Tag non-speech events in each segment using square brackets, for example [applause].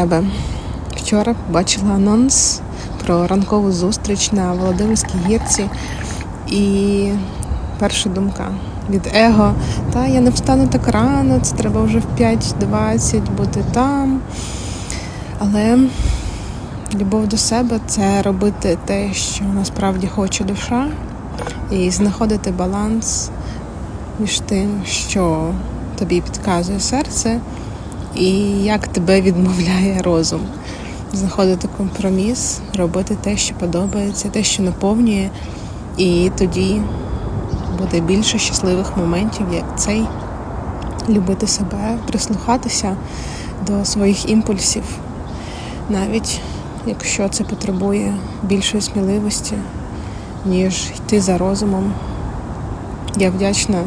тебе. Вчора бачила анонс про ранкову зустріч на Володимирській гірці. І перша думка від его. Та я не встану так рано, це треба вже в 5.20 бути там. Але любов до себе це робити те, що насправді хоче душа, і знаходити баланс між тим, що тобі підказує серце, і як тебе відмовляє розум. Знаходити компроміс, робити те, що подобається, те, що наповнює, і тоді буде більше щасливих моментів, як цей. Любити себе, прислухатися до своїх імпульсів, навіть якщо це потребує більшої сміливості, ніж йти за розумом. Я вдячна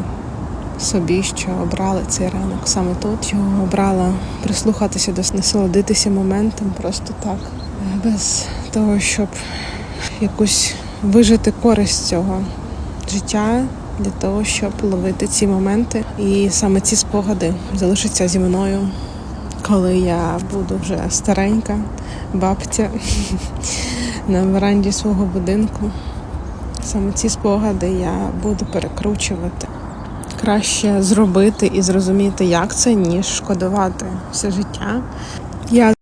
собі, що обрала цей ранок саме тут. Що обрала прислухатися до насолодитися моментом просто так, без того, щоб якусь вижити користь цього життя для того, щоб ловити ці моменти. І саме ці спогади залишаться зі мною, коли я буду вже старенька, бабця [laughs] на веранді свого будинку. Саме ці спогади я буду перекручувати. Краще зробити і зрозуміти, як це, ніж шкодувати все життя. Я